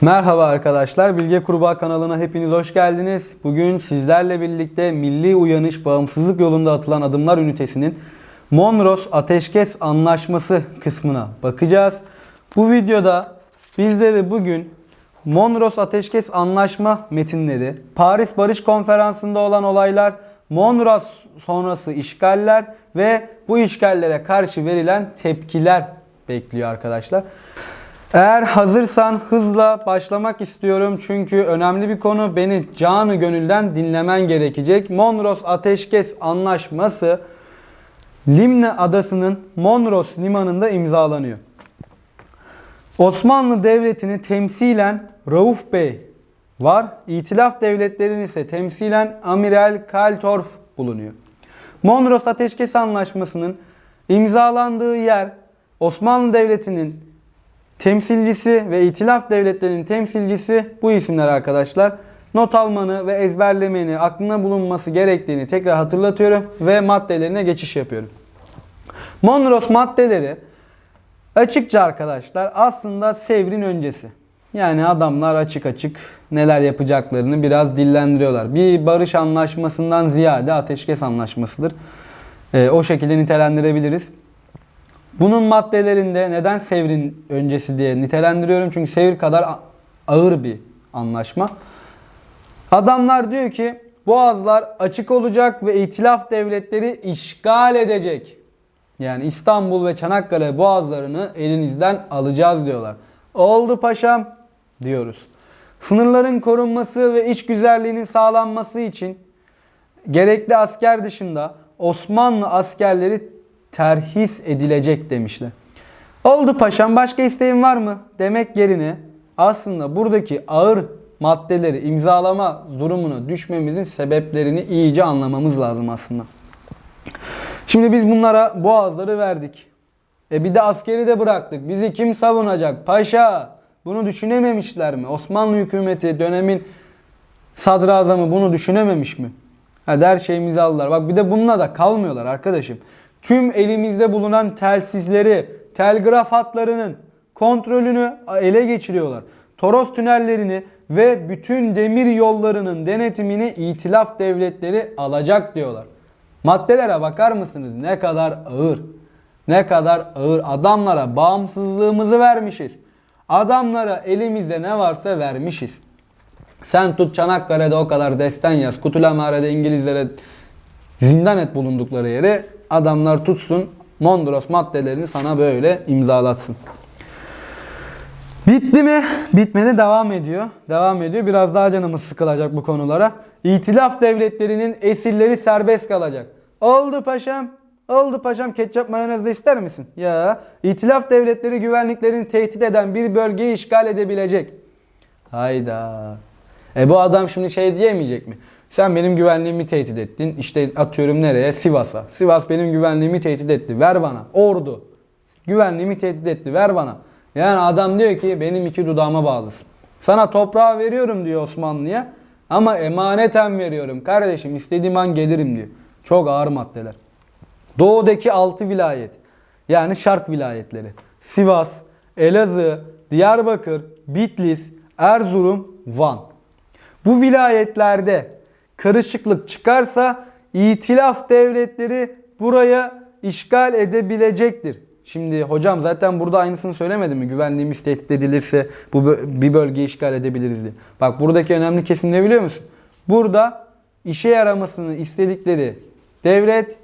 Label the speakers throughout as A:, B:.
A: Merhaba arkadaşlar, Bilge Kurbağa kanalına hepiniz hoş geldiniz. Bugün sizlerle birlikte Milli Uyanış Bağımsızlık Yolunda Atılan Adımlar Ünitesi'nin Monros Ateşkes Anlaşması kısmına bakacağız. Bu videoda bizleri bugün Monros Ateşkes Anlaşma metinleri, Paris Barış Konferansı'nda olan olaylar, Monros sonrası işgaller ve bu işgallere karşı verilen tepkiler bekliyor arkadaşlar. Eğer hazırsan hızla başlamak istiyorum çünkü önemli bir konu beni canı gönülden dinlemen gerekecek. Monros Ateşkes Anlaşması Limne Adası'nın Monros limanında imzalanıyor. Osmanlı Devleti'ni temsilen Rauf Bey var. İtilaf devletlerinin ise temsilen Amiral Kaltorf bulunuyor. Monros Ateşkes Anlaşması'nın imzalandığı yer Osmanlı Devleti'nin temsilcisi ve itilaf devletlerinin temsilcisi bu isimler arkadaşlar. Not almanı ve ezberlemeni, aklına bulunması gerektiğini tekrar hatırlatıyorum ve maddelerine geçiş yapıyorum. Monros maddeleri açıkça arkadaşlar aslında Sevr'in öncesi. Yani adamlar açık açık neler yapacaklarını biraz dillendiriyorlar. Bir barış anlaşmasından ziyade ateşkes anlaşmasıdır. Ee, o şekilde nitelendirebiliriz. Bunun maddelerinde neden Sevr'in öncesi diye nitelendiriyorum. Çünkü Sevr kadar ağır bir anlaşma. Adamlar diyor ki boğazlar açık olacak ve itilaf devletleri işgal edecek. Yani İstanbul ve Çanakkale boğazlarını elinizden alacağız diyorlar. Oldu paşam diyoruz. Sınırların korunması ve iç güzelliğinin sağlanması için gerekli asker dışında Osmanlı askerleri terhis edilecek demişler. Oldu paşam başka isteğin var mı demek yerine aslında buradaki ağır maddeleri imzalama durumuna düşmemizin sebeplerini iyice anlamamız lazım aslında. Şimdi biz bunlara boğazları verdik. E bir de askeri de bıraktık. Bizi kim savunacak? Paşa bunu düşünememişler mi? Osmanlı hükümeti dönemin sadrazamı bunu düşünememiş mi? Hadi her şeyimizi aldılar. Bak bir de bununla da kalmıyorlar arkadaşım. Tüm elimizde bulunan telsizleri, telgraf hatlarının kontrolünü ele geçiriyorlar. Toros tünellerini ve bütün demir yollarının denetimini itilaf devletleri alacak diyorlar. Maddelere bakar mısınız? Ne kadar ağır. Ne kadar ağır. Adamlara bağımsızlığımızı vermişiz. Adamlara elimizde ne varsa vermişiz. Sen tut Çanakkale'de o kadar desten yaz. Kutulamare'de İngilizlere zindan et bulundukları yere adamlar tutsun Mondros maddelerini sana böyle imzalatsın. Bitti mi? Bitmedi devam ediyor. Devam ediyor. Biraz daha canımız sıkılacak bu konulara. İtilaf devletlerinin esirleri serbest kalacak. Oldu paşam. Oldu paşam ketçap mayonez de ister misin? Ya İtilaf devletleri güvenliklerini tehdit eden bir bölgeyi işgal edebilecek. Hayda. E bu adam şimdi şey diyemeyecek mi? Sen benim güvenliğimi tehdit ettin. İşte atıyorum nereye? Sivas'a. Sivas benim güvenliğimi tehdit etti. Ver bana. Ordu. Güvenliğimi tehdit etti. Ver bana. Yani adam diyor ki benim iki dudağıma bağlısın. Sana toprağı veriyorum diyor Osmanlı'ya. Ama emaneten veriyorum. Kardeşim istediğim an gelirim diyor. Çok ağır maddeler. Doğudaki 6 vilayet. Yani şark vilayetleri. Sivas, Elazığ, Diyarbakır, Bitlis, Erzurum, Van. Bu vilayetlerde karışıklık çıkarsa itilaf devletleri buraya işgal edebilecektir. Şimdi hocam zaten burada aynısını söylemedi mi? Güvenliğimiz tehdit edilirse bu bir bölgeyi işgal edebiliriz diye. Bak buradaki önemli kesim ne biliyor musun? Burada işe yaramasını istedikleri devlet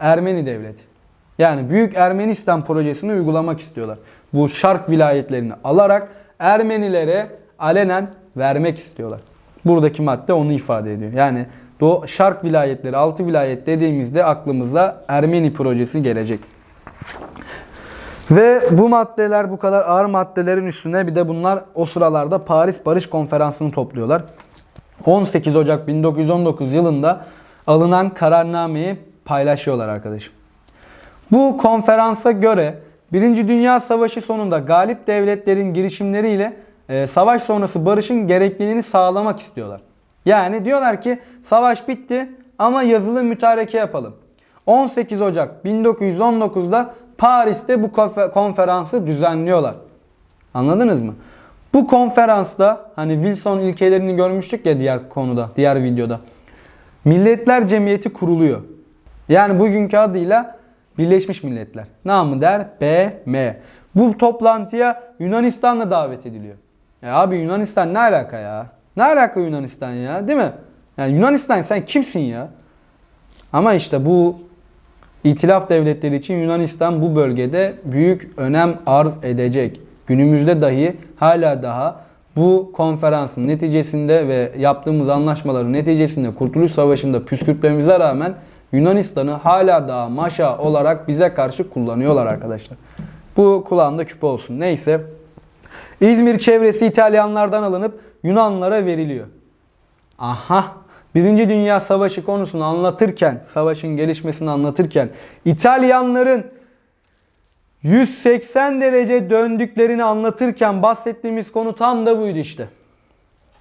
A: Ermeni devleti. Yani Büyük Ermenistan projesini uygulamak istiyorlar. Bu şark vilayetlerini alarak Ermenilere alenen vermek istiyorlar. Buradaki madde onu ifade ediyor. Yani Doğu Şark vilayetleri, 6 vilayet dediğimizde aklımıza Ermeni projesi gelecek. Ve bu maddeler bu kadar ağır maddelerin üstüne bir de bunlar o sıralarda Paris Barış Konferansı'nı topluyorlar. 18 Ocak 1919 yılında alınan kararnameyi paylaşıyorlar arkadaşım. Bu konferansa göre Birinci Dünya Savaşı sonunda galip devletlerin girişimleriyle e, savaş sonrası barışın gerekliliğini sağlamak istiyorlar. Yani diyorlar ki savaş bitti ama yazılı mütareke yapalım. 18 Ocak 1919'da Paris'te bu konfe- konferansı düzenliyorlar. Anladınız mı? Bu konferansta hani Wilson ilkelerini görmüştük ya diğer konuda, diğer videoda. Milletler Cemiyeti kuruluyor. Yani bugünkü adıyla Birleşmiş Milletler. Namı der BM. Bu toplantıya Yunanistan da davet ediliyor. Ya abi Yunanistan ne alaka ya? Ne alaka Yunanistan ya? Değil mi? Yani Yunanistan sen kimsin ya? Ama işte bu İtilaf devletleri için Yunanistan bu bölgede büyük önem arz edecek. Günümüzde dahi hala daha bu konferansın neticesinde ve yaptığımız anlaşmaların neticesinde Kurtuluş Savaşı'nda püskürtmemize rağmen Yunanistan'ı hala daha maşa olarak bize karşı kullanıyorlar arkadaşlar. Bu kulağında küpe olsun. Neyse. İzmir çevresi İtalyanlardan alınıp Yunanlara veriliyor. Aha. Birinci Dünya Savaşı konusunu anlatırken, savaşın gelişmesini anlatırken İtalyanların 180 derece döndüklerini anlatırken bahsettiğimiz konu tam da buydu işte.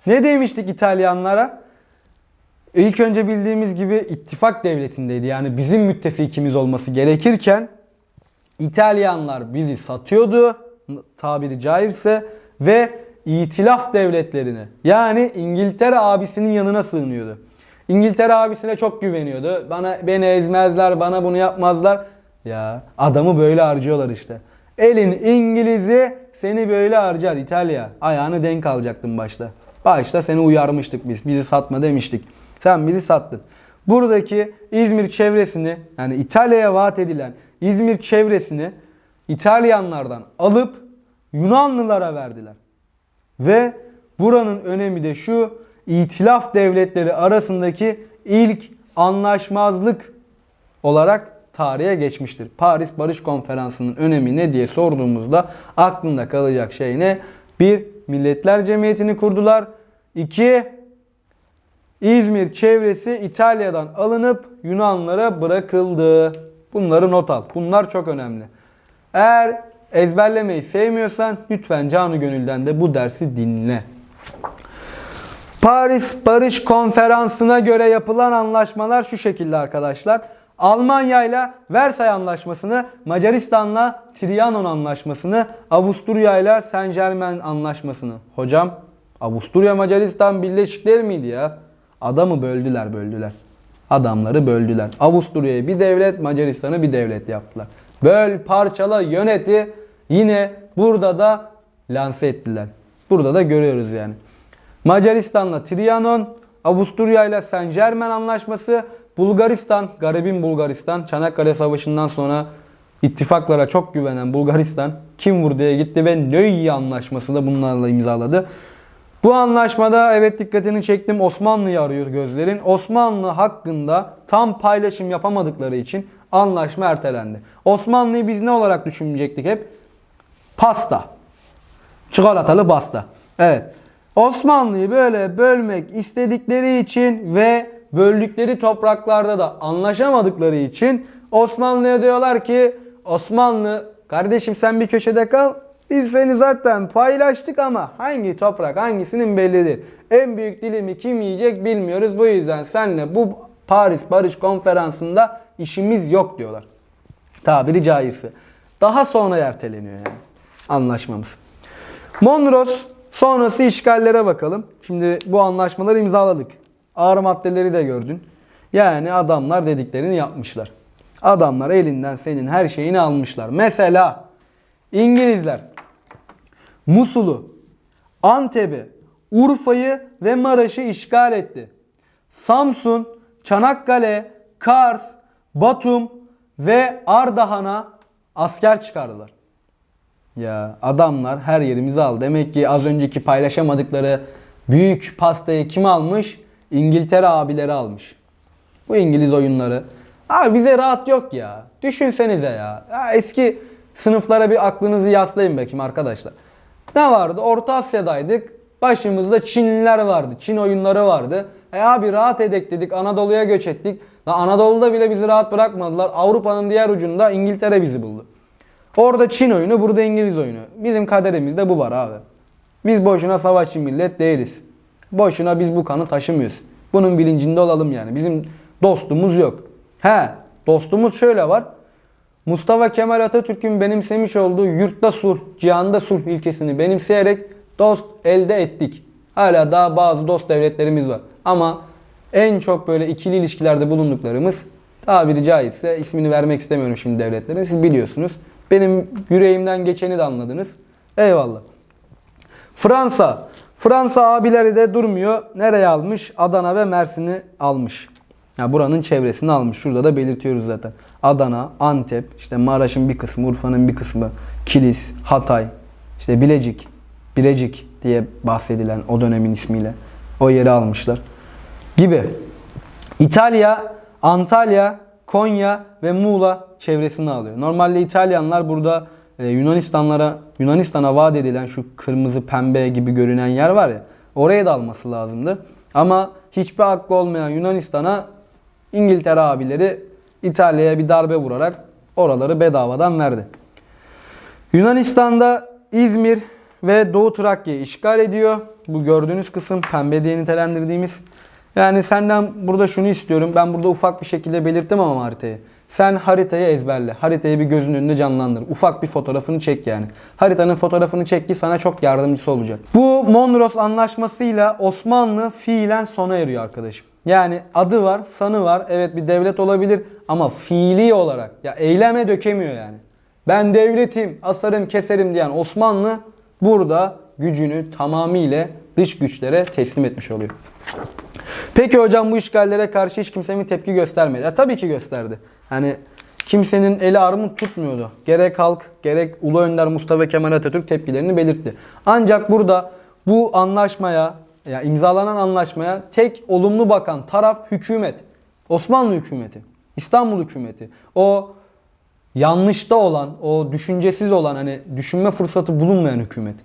A: Ne demiştik İtalyanlara? İlk önce bildiğimiz gibi ittifak devletindeydi. Yani bizim müttefikimiz olması gerekirken İtalyanlar bizi satıyordu tabiri caizse ve itilaf devletlerine yani İngiltere abisinin yanına sığınıyordu. İngiltere abisine çok güveniyordu. Bana beni ezmezler, bana bunu yapmazlar. Ya adamı böyle harcıyorlar işte. Elin İngiliz'i seni böyle harcar İtalya. Ayağını denk alacaktın başta. Başta seni uyarmıştık biz. Bizi satma demiştik. Sen bizi sattın. Buradaki İzmir çevresini yani İtalya'ya vaat edilen İzmir çevresini İtalyanlardan alıp Yunanlılara verdiler. Ve buranın önemi de şu itilaf devletleri arasındaki ilk anlaşmazlık olarak tarihe geçmiştir. Paris Barış Konferansı'nın önemi ne diye sorduğumuzda aklında kalacak şey ne? Bir, Milletler Cemiyeti'ni kurdular. İki, İzmir çevresi İtalya'dan alınıp Yunanlara bırakıldı. Bunları not al. Bunlar çok önemli. Eğer ezberlemeyi sevmiyorsan lütfen canı gönülden de bu dersi dinle. Paris Barış Konferansı'na göre yapılan anlaşmalar şu şekilde arkadaşlar. Almanya ile Versay Anlaşması'nı, Macaristan'la Trianon Anlaşması'nı, Avusturya ile Saint Germain Anlaşması'nı. Hocam Avusturya Macaristan birleşik değil miydi ya? Adamı böldüler böldüler. Adamları böldüler. Avusturya'yı bir devlet, Macaristan'ı bir devlet yaptılar. Böl, parçala, yöneti yine burada da lanse ettiler. Burada da görüyoruz yani. Macaristan'la Trianon, Avusturya ile Saint Germain anlaşması, Bulgaristan, garibin Bulgaristan, Çanakkale Savaşı'ndan sonra ittifaklara çok güvenen Bulgaristan kim vurduya gitti ve Nöy anlaşması da bunlarla imzaladı. Bu anlaşmada evet dikkatini çektim Osmanlı'yı arıyor gözlerin. Osmanlı hakkında tam paylaşım yapamadıkları için anlaşma ertelendi. Osmanlı'yı biz ne olarak düşünecektik hep? Pasta. Çikolatalı pasta. Evet. Osmanlı'yı böyle bölmek istedikleri için ve böldükleri topraklarda da anlaşamadıkları için Osmanlı'ya diyorlar ki Osmanlı kardeşim sen bir köşede kal biz seni zaten paylaştık ama hangi toprak hangisinin bellidir. En büyük dilimi kim yiyecek bilmiyoruz. Bu yüzden senle bu Paris Barış Konferansı'nda işimiz yok diyorlar. Tabiri caizse. Daha sonra erteleniyor yani anlaşmamız. Mondros sonrası işgallere bakalım. Şimdi bu anlaşmaları imzaladık. Ağır maddeleri de gördün. Yani adamlar dediklerini yapmışlar. Adamlar elinden senin her şeyini almışlar. Mesela İngilizler Musul'u, Antep'i, Urfa'yı ve Maraş'ı işgal etti. Samsun, Çanakkale, Kars, Batum ve Ardahan'a asker çıkardılar. Ya adamlar her yerimizi aldı. Demek ki az önceki paylaşamadıkları büyük pastayı kim almış? İngiltere abileri almış. Bu İngiliz oyunları. Abi bize rahat yok ya. Düşünsenize ya. ya eski sınıflara bir aklınızı yaslayın bakayım arkadaşlar. Ne vardı? Orta Asya'daydık. Başımızda Çinliler vardı. Çin oyunları vardı. E abi rahat edek dedik. Anadolu'ya göç ettik. La Anadolu'da bile bizi rahat bırakmadılar. Avrupa'nın diğer ucunda İngiltere bizi buldu. Orada Çin oyunu, burada İngiliz oyunu. Bizim kaderimizde bu var abi. Biz boşuna savaşçı millet değiliz. Boşuna biz bu kanı taşımıyoruz. Bunun bilincinde olalım yani. Bizim dostumuz yok. He, dostumuz şöyle var. Mustafa Kemal Atatürk'ün benimsemiş olduğu yurtta sulh, cihanda sulh ilkesini benimseyerek Dost elde ettik. Hala daha bazı dost devletlerimiz var. Ama en çok böyle ikili ilişkilerde bulunduklarımız tabiri caizse ismini vermek istemiyorum şimdi devletlerin. Siz biliyorsunuz. Benim yüreğimden geçeni de anladınız. Eyvallah. Fransa. Fransa abileri de durmuyor. Nereye almış? Adana ve Mersin'i almış. Ya buranın çevresini almış. Şurada da belirtiyoruz zaten. Adana, Antep, işte Maraş'ın bir kısmı, Urfa'nın bir kısmı, Kilis, Hatay, işte Bilecik, Bilecik diye bahsedilen o dönemin ismiyle o yeri almışlar. Gibi. İtalya, Antalya, Konya ve Muğla çevresini alıyor. Normalde İtalyanlar burada e, Yunanistanlara Yunanistan'a vaat edilen şu kırmızı pembe gibi görünen yer var ya oraya da alması lazımdı. Ama hiçbir hakkı olmayan Yunanistan'a İngiltere abileri İtalya'ya bir darbe vurarak oraları bedavadan verdi. Yunanistan'da İzmir ve Doğu Trakya'yı işgal ediyor. Bu gördüğünüz kısım pembe diye nitelendirdiğimiz. Yani senden burada şunu istiyorum. Ben burada ufak bir şekilde belirttim ama haritayı. Sen haritayı ezberle. Haritayı bir gözün önünde canlandır. Ufak bir fotoğrafını çek yani. Haritanın fotoğrafını çek ki sana çok yardımcısı olacak. Bu Mondros anlaşmasıyla Osmanlı fiilen sona eriyor arkadaşım. Yani adı var, sanı var. Evet bir devlet olabilir ama fiili olarak ya eyleme dökemiyor yani. Ben devletim, asarım, keserim diyen Osmanlı burada gücünü tamamıyla dış güçlere teslim etmiş oluyor. Peki hocam bu işgallere karşı hiç kimse mi tepki göstermedi? Ya, tabii ki gösterdi. Hani kimsenin eli armut tutmuyordu. Gerek halk gerek Ulu Önder Mustafa Kemal Atatürk tepkilerini belirtti. Ancak burada bu anlaşmaya ya imzalanan anlaşmaya tek olumlu bakan taraf hükümet. Osmanlı hükümeti, İstanbul hükümeti. O yanlışta olan, o düşüncesiz olan hani düşünme fırsatı bulunmayan hükümet.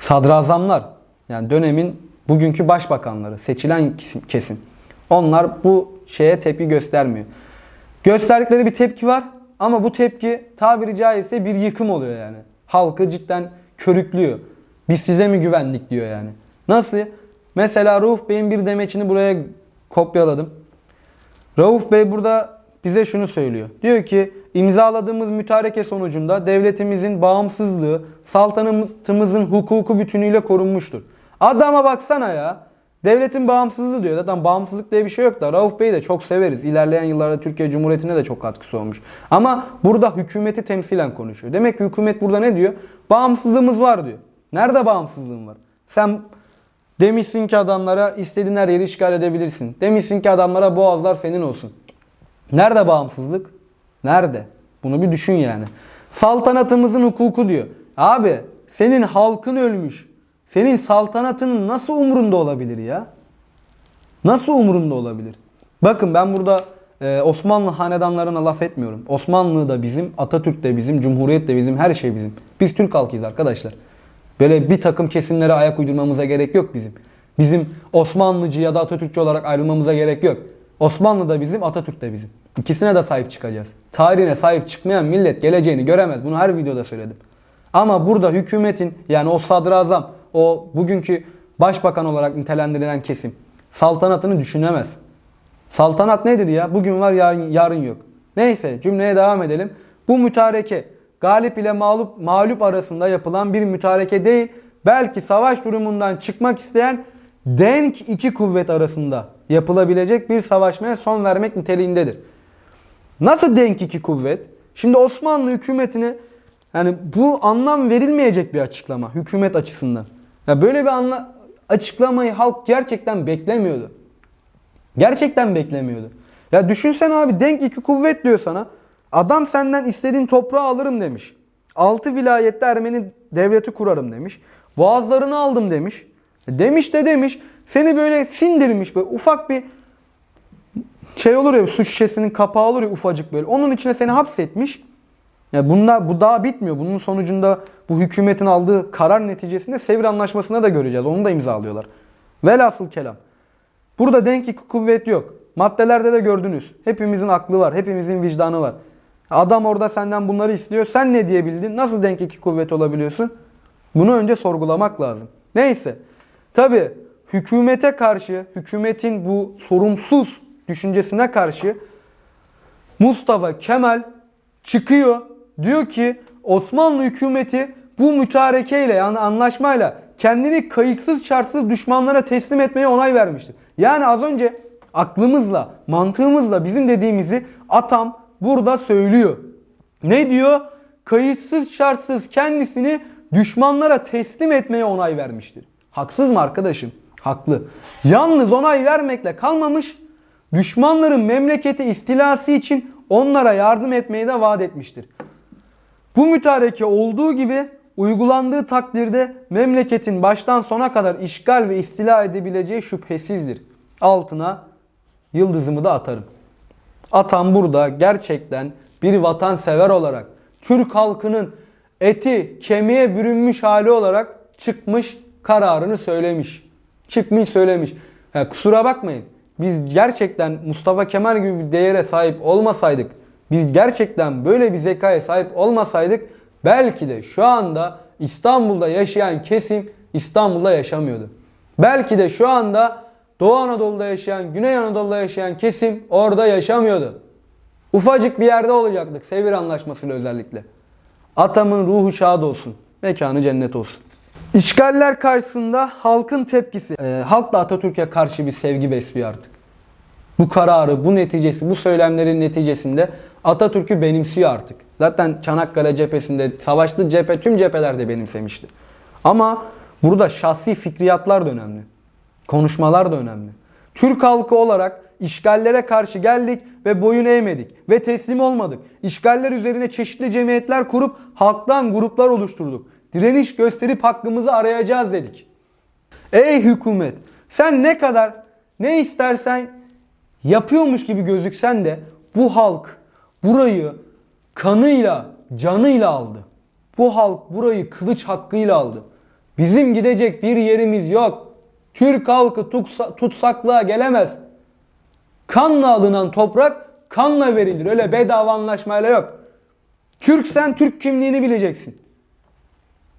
A: Sadrazamlar yani dönemin bugünkü başbakanları, seçilen kesim. Onlar bu şeye tepki göstermiyor. Gösterdikleri bir tepki var ama bu tepki tabiri caizse bir yıkım oluyor yani. Halkı cidden körüklüyor. Biz size mi güvendik diyor yani. Nasıl? Mesela Rauf Bey'in bir demeçini buraya kopyaladım. Rauf Bey burada bize şunu söylüyor. Diyor ki imzaladığımız mütareke sonucunda devletimizin bağımsızlığı saltanatımızın hukuku bütünüyle korunmuştur. Adama baksana ya. Devletin bağımsızlığı diyor. Zaten bağımsızlık diye bir şey yok da Rauf Bey'i de çok severiz. İlerleyen yıllarda Türkiye Cumhuriyeti'ne de çok katkısı olmuş. Ama burada hükümeti temsilen konuşuyor. Demek ki hükümet burada ne diyor? Bağımsızlığımız var diyor. Nerede bağımsızlığın var? Sen demişsin ki adamlara istediğin her yeri işgal edebilirsin. Demişsin ki adamlara boğazlar senin olsun. Nerede bağımsızlık? Nerede? Bunu bir düşün yani. Saltanatımızın hukuku diyor. Abi senin halkın ölmüş. Senin saltanatının nasıl umurunda olabilir ya? Nasıl umurunda olabilir? Bakın ben burada e, Osmanlı hanedanlarına laf etmiyorum. Osmanlı da bizim, Atatürk de bizim, Cumhuriyet de bizim, her şey bizim. Biz Türk halkıyız arkadaşlar. Böyle bir takım kesimlere ayak uydurmamıza gerek yok bizim. Bizim Osmanlıcı ya da Atatürkçü olarak ayrılmamıza gerek yok. Osmanlı da bizim, Atatürk de bizim. İkisine de sahip çıkacağız. Tarihine sahip çıkmayan millet geleceğini göremez. Bunu her videoda söyledim. Ama burada hükümetin yani o sadrazam, o bugünkü başbakan olarak nitelendirilen kesim saltanatını düşünemez. Saltanat nedir ya? Bugün var yarın, yarın yok. Neyse cümleye devam edelim. Bu mütareke galip ile mağlup, mağlup arasında yapılan bir mütareke değil. Belki savaş durumundan çıkmak isteyen denk iki kuvvet arasında yapılabilecek bir savaşmaya son vermek niteliğindedir. Nasıl denk iki kuvvet? Şimdi Osmanlı hükümetine yani bu anlam verilmeyecek bir açıklama hükümet açısından. Ya böyle bir anla açıklamayı halk gerçekten beklemiyordu. Gerçekten beklemiyordu. Ya düşünsene abi denk iki kuvvet diyor sana. Adam senden istediğin toprağı alırım demiş. Altı vilayette Ermeni devleti kurarım demiş. Boğazlarını aldım demiş. Demiş de demiş. Seni böyle sindirmiş böyle ufak bir şey olur ya su şişesinin kapağı olur ya ufacık böyle. Onun içine seni hapsetmiş. Ya bunda bu daha bitmiyor. Bunun sonucunda bu hükümetin aldığı karar neticesinde Sevr Anlaşması'na da göreceğiz. Onu da imzalıyorlar. Velhasıl kelam. Burada denk iki kuvvet yok. Maddelerde de gördünüz. Hepimizin aklı var. Hepimizin vicdanı var. Adam orada senden bunları istiyor. Sen ne diyebildin? Nasıl denk iki kuvvet olabiliyorsun? Bunu önce sorgulamak lazım. Neyse. Tabi hükümete karşı, hükümetin bu sorumsuz düşüncesine karşı Mustafa Kemal çıkıyor. Diyor ki Osmanlı hükümeti bu mütarekeyle yani anlaşmayla kendini kayıtsız şartsız düşmanlara teslim etmeye onay vermiştir. Yani az önce aklımızla, mantığımızla bizim dediğimizi atam burada söylüyor. Ne diyor? Kayıtsız şartsız kendisini düşmanlara teslim etmeye onay vermiştir. Haksız mı arkadaşım? Haklı. Yalnız onay vermekle kalmamış, düşmanların memleketi istilası için onlara yardım etmeyi de vaat etmiştir. Bu mütareke olduğu gibi uygulandığı takdirde memleketin baştan sona kadar işgal ve istila edebileceği şüphesizdir. Altına yıldızımı da atarım. Atam burada gerçekten bir vatansever olarak Türk halkının eti kemiğe bürünmüş hali olarak çıkmış kararını söylemiş. Çıkmış söylemiş. Ha, kusura bakmayın. Biz gerçekten Mustafa Kemal gibi bir değere sahip olmasaydık, biz gerçekten böyle bir zekaya sahip olmasaydık belki de şu anda İstanbul'da yaşayan kesim İstanbul'da yaşamıyordu. Belki de şu anda Doğu Anadolu'da yaşayan, Güney Anadolu'da yaşayan kesim orada yaşamıyordu. Ufacık bir yerde olacaktık Sevir Anlaşması'yla özellikle. Atamın ruhu şad olsun. Mekanı cennet olsun. İşgaller karşısında halkın tepkisi. Ee, halk da Atatürk'e karşı bir sevgi besliyor artık. Bu kararı, bu neticesi, bu söylemlerin neticesinde Atatürk'ü benimsiyor artık. Zaten Çanakkale cephesinde, savaşlı cephe, tüm cephelerde benimsemişti. Ama burada şahsi fikriyatlar da önemli. Konuşmalar da önemli. Türk halkı olarak işgallere karşı geldik ve boyun eğmedik ve teslim olmadık. İşgaller üzerine çeşitli cemiyetler kurup halktan gruplar oluşturduk. Direniş gösterip hakkımızı arayacağız dedik. Ey hükümet sen ne kadar ne istersen yapıyormuş gibi gözüksen de bu halk burayı kanıyla, canıyla aldı. Bu halk burayı kılıç hakkıyla aldı. Bizim gidecek bir yerimiz yok. Türk halkı tutsa- tutsaklığa gelemez. Kanla alınan toprak kanla verilir. Öyle bedava anlaşmayla yok. Türksen Türk kimliğini bileceksin.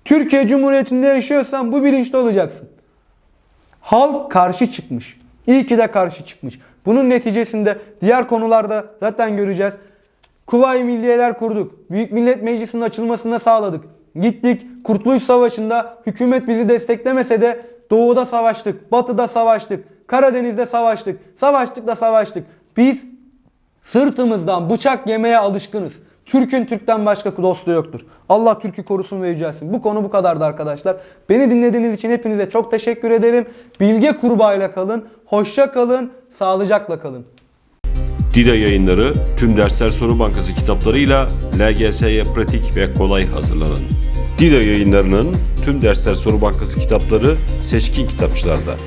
A: Türkiye Cumhuriyeti'nde yaşıyorsan bu bilinçli olacaksın. Halk karşı çıkmış. İyi ki de karşı çıkmış. Bunun neticesinde diğer konularda zaten göreceğiz. Kuvayi Milliyeler kurduk. Büyük Millet Meclisi'nin açılmasını sağladık. Gittik Kurtuluş Savaşı'nda hükümet bizi desteklemese de Doğu'da savaştık, Batı'da savaştık, Karadeniz'de savaştık. Savaştık da savaştık. Biz sırtımızdan bıçak yemeye alışkınız. Türk'ün Türk'ten başka dostu yoktur. Allah Türk'ü korusun ve yücelsin. Bu konu bu kadardı arkadaşlar. Beni dinlediğiniz için hepinize çok teşekkür ederim. Bilge kurbağayla kalın. Hoşça kalın. Sağlıcakla kalın.
B: Dida yayınları tüm dersler soru bankası kitaplarıyla LGS'ye pratik ve kolay hazırlanın. Dida yayınlarının tüm dersler soru bankası kitapları seçkin kitapçılarda.